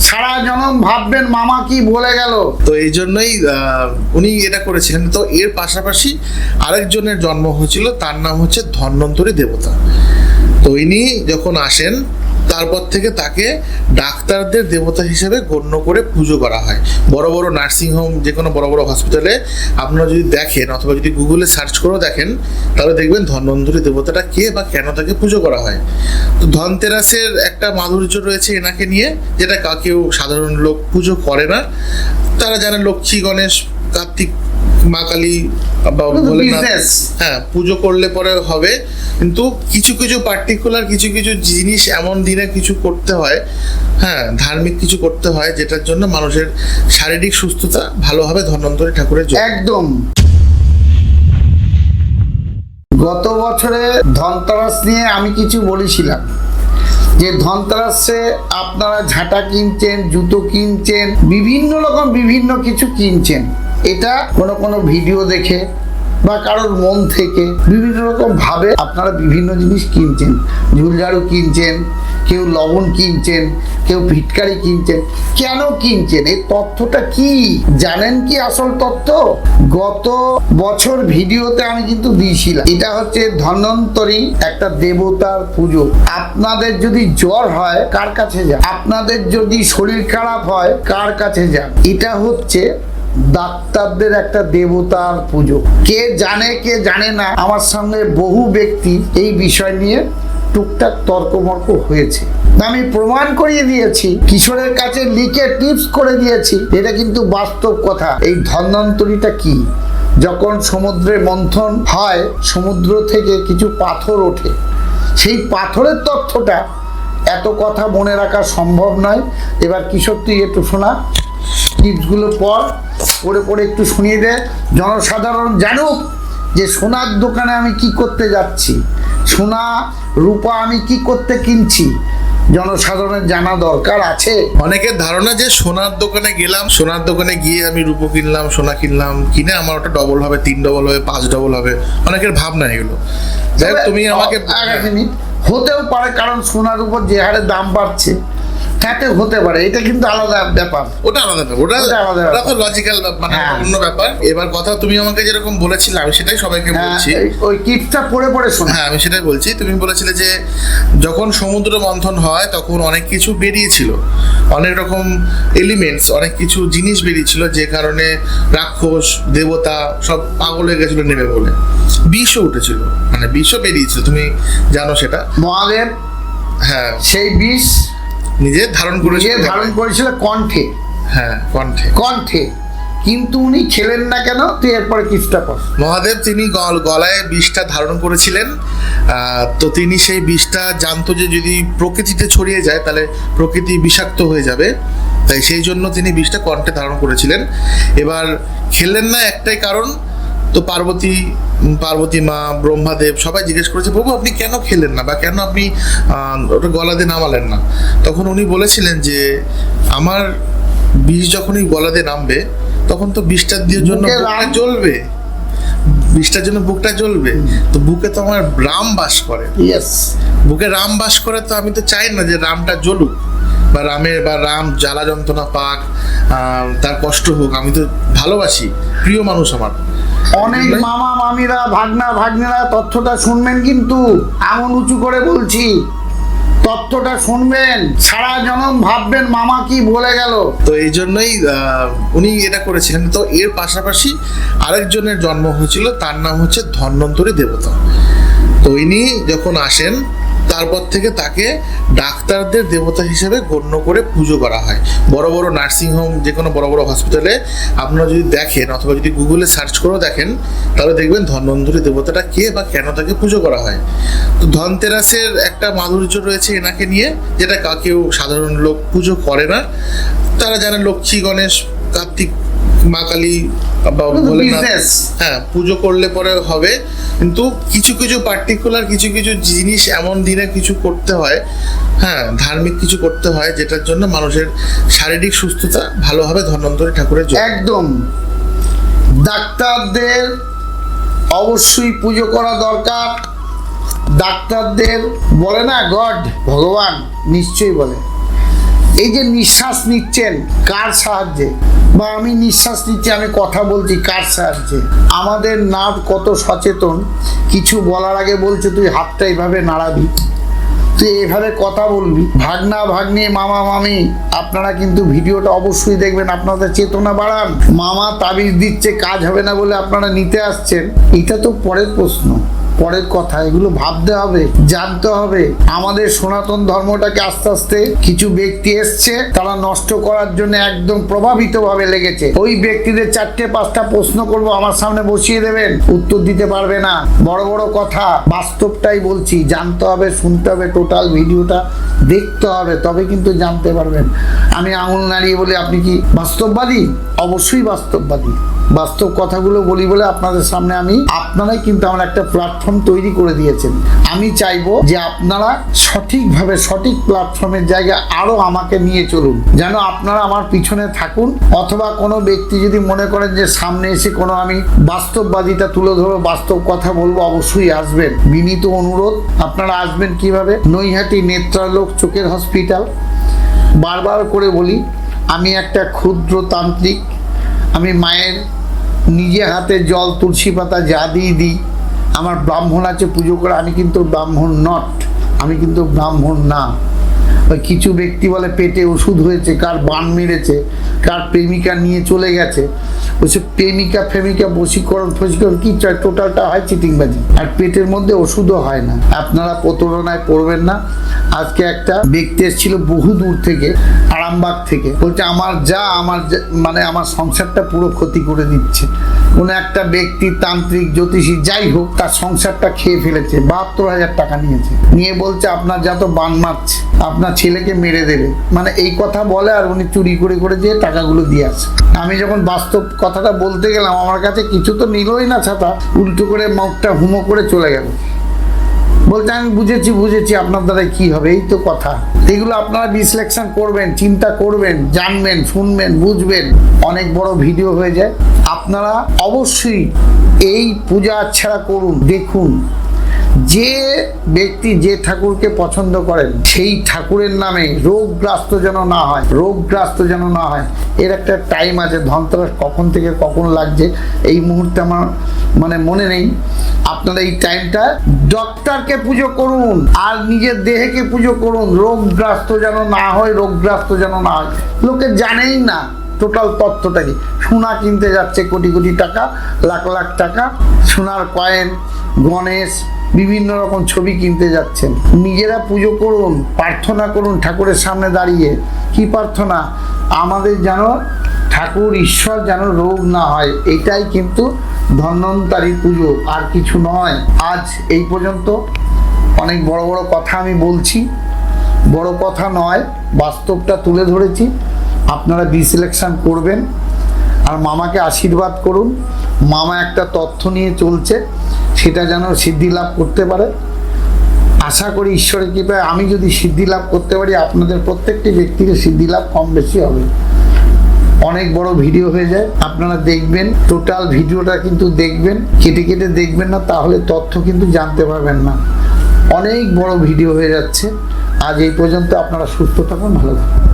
সারা জনম ভাববেন মামা কি বলে গেল। তো এই জন্যই উনি এটা করেছিলেন। তো এর পাশাপাশি আরেকজনের জন্ম হয়েছিল, তার নাম হচ্ছে ধন্বন্তরী দেবতা। তো ইনি যখন আসেন তারপর থেকে তাকে ডাক্তারদের দেবতা হিসেবে গণ্য করে পুজো করা হয়। বড় বড় নার্সিংহোম যে কোনো বড় বড় হসপিটালে আপনারা যদি দেখেন অথবা যদি গুগলে সার্চ করেও দেখেন, তাহলে দেখবেন ধন্বন্তরী দেবতাটা কে বা কেন তাকে পুজো করা হয়। তো ধনতেরাসের একটা মাধুর্য রয়েছে এনাকে নিয়ে, যেটা কেউ সাধারণ লোক পুজো করে না। তারা জানে লক্ষ্মী, গণেশ, কার্তিক মা কালী হ্যাঁ পুজো করলে পরে হবে। কিন্তু কিছু কিছু পার্টিকুলার কিছু কিছু জিনিস এমন দিনে কিছু করতে হয় হ্যাঁ ধার্মিক কিছু করতে হয় যেটার জন্য মানুষের শারীরিক সুস্থতা ভালোভাবে ধন্বন্তরী ঠাকুরের একদম। গত বছরে ধনতেরাস নিয়ে আমি কিছু বলেছিলাম। যে ধনতেরাসে আপনারা ঝাঁটা কিনছেন জুতো কিনছেন বিভিন্ন রকম বিভিন্ন কিছু কিনছেন। এটা কোনো কোনো ভিডিও দেখে বা কারোর মন থেকে বিভিন্ন রকম ভাবে আপনারা বিভিন্ন জিনিস কিনছেন। ঝুলঝাড়ু কিনছেন, কেউ লবণ কিনছেন, কেউ ফিটকারি কিনছেন। কেন কিনছেন? এই তথ্যটা কি? জানেন কি আসল তথ্য? গত বছর ভিডিওতে আমি কিন্তু দিয়েছিলাম। এটা হচ্ছে ধন্বন্তরী একটা দেবতার পুজো। আপনাদের যদি জ্বর হয়, কার কাছে যান? আপনাদের যদি শরীর খারাপ হয়, কার কাছে যান? এটা হচ্ছে ডাক্তারদের একটা দেবতার পুজো। কে জানে কে জানে না, আমার সঙ্গে বহু ব্যক্তি এই বিষয় নিয়ে টুকটাক তর্কমর্ক হয়েছে। আমি প্রমাণ করিয়ে দিয়েছি, কিশোরের কাছে লিখে টিপস করে দিয়েছি। এটা কিন্তু বাস্তব কথা। এই ধন্বন্তরীটা কি? যখন সমুদ্রে মন্থন হয়, সমুদ্র থেকে কিছু পাথর ওঠে। সেই পাথরের তথ্যটা এত কথা মনে রাখা সম্ভব নয়। এবার কিশোর তুই একটু শোনা। টিপসগুলো পর পড়ে পড়ে একটু শুনিয়ে দে। জনসাধারণ জানুক যে সোনার দোকানে আমি কি করতে যাচ্ছি। সোনা রূপা আমি কি করতে কিনছি? জনসাধারণের জানা দরকার আছে। অনেকের ধারণা যে সোনার দোকানে গেলাম সোনার দোকানে গিয়ে আমি রূপো কিনলাম সোনা কিনলাম কিনে আমার ওটা ডবল হবে তিন ডবল হবে পাঁচ ডবল হবে। অনেকের ভাবনা এগুলো। যাই তুমি আমাকে হতেও পারে কারণ সোনার উপর যে হারে দাম বাড়ছে। তাতে হতে পারে এটা কিন্তু আলাদা ব্যাপার। ওটা আলাদা ব্যাপার ওটা আলাদা ব্যাপার। লজিক্যাল মানে হ্যাঁ। অন্য ব্যাপার। এবার কথা তুমি আমাকে যেরকম বলেছিলে আমি সেটাই সবাইকে হ্যাঁ, বলছি। ওই টিপসটা পড়ে পড়ে শোনা। হ্যাঁ আমি সেটাই বলছি। তুমি বলেছিলে যে যখন সমুদ্র মন্থন হয় তখন অনেক কিছু বেরিয়েছিল। অনেক রকম এলিমেন্টস অনেক কিছু জিনিস বেরিয়েছিল যে কারণে রাক্ষস দেবতা সব পাগল হয়ে গেছিল নেমে বলে বিষও উঠেছিল মানে বিষও বেরিয়েছিল তুমি জানো সেটা। মহাদেব হ্যাঁ। সেই বিষ নিজে ধারণ করেছিল। নিজে ধারণ করেছিল কণ্ঠে। হ্যাঁ কণ্ঠে। কণ্ঠে। কিন্তু উনি খেলেন না কেন? তুই এরপরে কিসটা কর। মহাদেব তিনি গল- গলায় বিষটা ধারণ করেছিলেন। তো তিনি সেই বিষটা জানতো যে যদি প্রকৃতিতে ছড়িয়ে যায় তাহলে প্রকৃতি বিষাক্ত হয়ে যাবে। তাই সেই জন্য তিনি বিষটা কণ্ঠে ধারণ করেছিলেন। এবার খেলেন না একটাই কারণ তো পার্বতী পার্বতী মা ব্রহ্মাদেব সবাই জিজ্ঞেস করেছে প্রভু আপনি কেন খেলেন না বা কেন আপনি ওটা গলা দিয়ে নামালেন না? তখন উনি বলেছিলেন যে আমার বিষ যখনই গলাতে নামবে তখন তো বিষটার দিয়ে জন্য জ্বলবে। বিষটার জন্য বুকটা জ্বলবে। তো বুকে তো আমার রাম বাস করে। বুকে রাম বাস করে তো আমি তো চাই না যে রামটা জ্বলুক বা রামের বা রাম জ্বালা যন্ত্রণা পাক তার কষ্ট হোক। আমি তো ভালোবাসি। প্রিয় মানুষ আমার। অনেক মামা মামিরা ভাগনা ভাগ্নেরা তথ্যটা শুনবেন কিন্তু আঙুল উঁচু করে বলছি। তথ্যটা শুনবেন সারা জনম ভাববেন মামা কি বলে গেল। তো এই জন্যই উনি এটা করেছিলেন। তো এর পাশাপাশি আরেকজনের জন্ম হয়েছিল তার নাম হচ্ছে ধন্বন্তরী দেবতা। তো ইনি যখন আসেন তারপর থেকে তাকে ডাক্তারদের দেবতা হিসেবে গণ্য করে পুজো করা হয়। বড় বড় নার্সিংহোম যে কোনো বড় বড় হসপিটালে আপনারা যদি দেখেন অথবা যদি গুগলে সার্চ করেও দেখেন, তাহলে দেখবেন ধন্বন্তরী দেবতাটা কে বা কেন তাকে পুজো করা হয়। তো ধনতেরাসের একটা মাধুর্য রয়েছে এনাকে নিয়ে, যেটা কেউ সাধারণ লোক পুজো করে না। তারা জানে লক্ষ্মী, গণেশ, কার্তিক মা কালী হ্যাঁ পুজো করলে পরে হবে। কিন্তু কিছু কিছু পার্টিকুলার কিছু কিছু জিনিস এমন দিনে কিছু করতে হয় হ্যাঁ ধার্মিক কিছু করতে হয় যেটার জন্য মানুষের শারীরিক সুস্থতা ভালোভাবে ধন্বন্তরী ঠাকুরের একদম। ডাক্তারদের অবশ্যই পুজো করা দরকার। ডাক্তারদের বলে না গড ভগবান নিশ্চয়ই বলে। এই যে নিঃশ্বাস নিচ্ছেন, কার সাহায্যে? বা আমি নিঃশ্বাস নিচ্ছি, আমি কথা বলছি, কার সাহায্যে? আমাদের নার্ভ কত সচেতন, কিছু বলার আগে বলছে তুই হাতটা এইভাবে নাড়াবি। তুই এভাবে কথা বলবি। ভাগনা ভাগ্নে, মামা মামি, আপনারা কিন্তু ভিডিওটা অবশ্যই দেখবেন, আপনাদের চেতনা বাড়ান। মামা তাবিজ দিচ্ছে, কাজ হবে না বলে আপনারা নিতে আসছেন। এটা তো পরের প্রশ্ন। পরের কথা, এগুলো ভাবতে হবে, জানতে হবে। আমাদের সনাতন ধর্মটাকে আস্তে আস্তে কিছু ব্যক্তি এসছে, তারা নষ্ট করার জন্য একদম প্রভাবিত ভাবে লেগেছে। ওই ব্যক্তিদের চারটে, পাঁচটা প্রশ্ন করব, আমার সামনে বসিয়ে দেবেন, উত্তর দিতে পারবে না। বড় বড় কথা, বাস্তবটাই বলছি, জানতে হবে, শুনতে হবে, টোটাল ভিডিওটা দেখতে হবে, তবে কিন্তু জানতে পারবেন। আমি আঙুল নাড়িয়ে বলি, আপনি কি বাস্তববাদী? অবশ্যই বাস্তববাদী। বাস্তব কথাগুলো বলি বলে আপনাদের সামনে আমি, আপনারাই কিন্তু আমার একটা প্ল্যাটফর্ম তৈরি করে দিয়েছেন। আমি চাইব যে আপনারা সঠিকভাবে সঠিক প্ল্যাটফর্মের জায়গায় আরও আমাকে নিয়ে চলুন। যেন আপনারা আমার পিছনে থাকুন, অথবা কোনো ব্যক্তি যদি মনে করেন যে সামনে এসে কোনো আমি বাস্তববাদিতা তুলে ধরো, বাস্তব কথা বলব, অবশ্যই আসবেন। বিনীত অনুরোধ, আপনারা আসবেন কীভাবে? নৈহাটি নেত্রালোক চোখের হসপিটাল বারবার করে বলি, আমি একটা ক্ষুদ্র তান্ত্রিক আমি মায়ের নিজে হাতে জল, তুলসী পাতা যা দিয়ে দিই, আমার ব্রাহ্মণ আছে, পুজো করে, আমি কিন্তু ব্রাহ্মণ নট আমি কিন্তু ব্রাহ্মণ না। কিছু ব্যক্তি বলে পেটে ওষুধ হয়েছে, কার বান মেরেছে, কার প্রেমিকা নিয়ে চলে গেছে। বলছে, প্রেমিকা, ফেমিকা, বশীকরণ, ফসীকরণ, কি চায় টোটালটা হয় চিটিংবাজি। আর পেটের মধ্যে ওষুধও হয় না। আপনারা প্রতারণায় পড়বেন না। আজকে একটা ব্যক্তি এসেছিল বহু দূর থেকে, আরামবাগ থেকে। বলছে, আমার যা, আমার মানে আমার সংসারটা পুরো ক্ষতি করে দিচ্ছে। কোনো একটা ব্যক্তি, তান্ত্রিক, জ্যোতিষী, যাই হোক, তার সংসারটা খেয়ে ফেলেছে, বাহাত্তর হাজার টাকা নিয়েছে। নিয়ে বলছে, আপনার যা তো বান মারছে, আপনার ছেলেকে মেরে দেবে। মানে এই কথা বলে আর উনি চুরি করে করে দিয়ে টাকাগুলো দিয়ে আসে আমি যখন বাস্তব কথাটা বলতে গেলাম, আমার কাছে কিছু তো নিলই না ছাতা, উল্টো করে মুখটা হুমো করে চলে গেল। বলতে আমি বুঝেছি বুঝেছি, আপনার দ্বারা কি হবে? এই তো কথা। এগুলো আপনারা বিশ্লেষণ করবেন, চিন্তা করবেন, জানবেন, শুনবেন, বুঝবেন। অনেক বড় ভিডিও হয়ে যায়। আপনারা অবশ্যই এই পূজা আচ্ছাড়া করুন, দেখুন। যে ব্যক্তি যে ঠাকুরকে পছন্দ করেন, সেই ঠাকুরের নামে রোগগ্রস্ত যেন না হয়, রোগগ্রস্ত যেন না হয়, এর একটা টাইম আছে, ধনতেরাস কখন থেকে কখন লাগছে, এই মুহূর্তে আমার মানে মনে নেই। আপনারা এই টাইমটা ডক্টরকে পুজো করুন, আর নিজের দেহকে পুজো করুন, রোগগ্রস্ত যেন না হয়, রোগগ্রস্ত যেন না হয়। লোকে জানেই না টোটাল তথ্যটা কি। সোনা কিনতে যাচ্ছে কোটি কোটি টাকা, লাখ লাখ টাকা, সোনার কয়েন গণেশ বিভিন্ন রকম ছবি কিনতে যাচ্ছেন। নিজেরা পুজো করুন, প্রার্থনা করুন ঠাকুরের সামনে দাঁড়িয়ে। কি প্রার্থনা? আমাদের যেন ঠাকুর, ঈশ্বর যেন রোগ না হয়, এটাই কিন্তু ধন্বন্তারী পুজো, আর কিছু নয়। আজ এই পর্যন্ত অনেক বড় বড় কথা আমি বলছি। বড় কথা নয়, বাস্তবটা তুলে ধরেছি। আপনারা বিসিলেকশন করবেন। আর মামাকে আশীর্বাদ করুন। মামা একটা তথ্য নিয়ে চলছে, সেটা যেন সিদ্ধি লাভ করতে পারে। আশা করি ঈশ্বরের কৃপায় আমি যদি সিদ্ধি লাভ করতে পারি, আপনাদের প্রত্যেকটি ব্যক্তিকে সিদ্ধি লাভ কম বেশি হবে। অনেক বড় ভিডিও হয়ে যায়, আপনারা দেখবেন, টোটাল ভিডিওটা কিন্তু দেখবেন, কেটে কেটে দেখবেন না, তাহলে তথ্য কিন্তু জানতে পারবেন না। অনেক বড় ভিডিও হয়ে যাচ্ছে, আজ এই পর্যন্ত আপনারা সুস্থ থাকুন, ভালো থাকুন।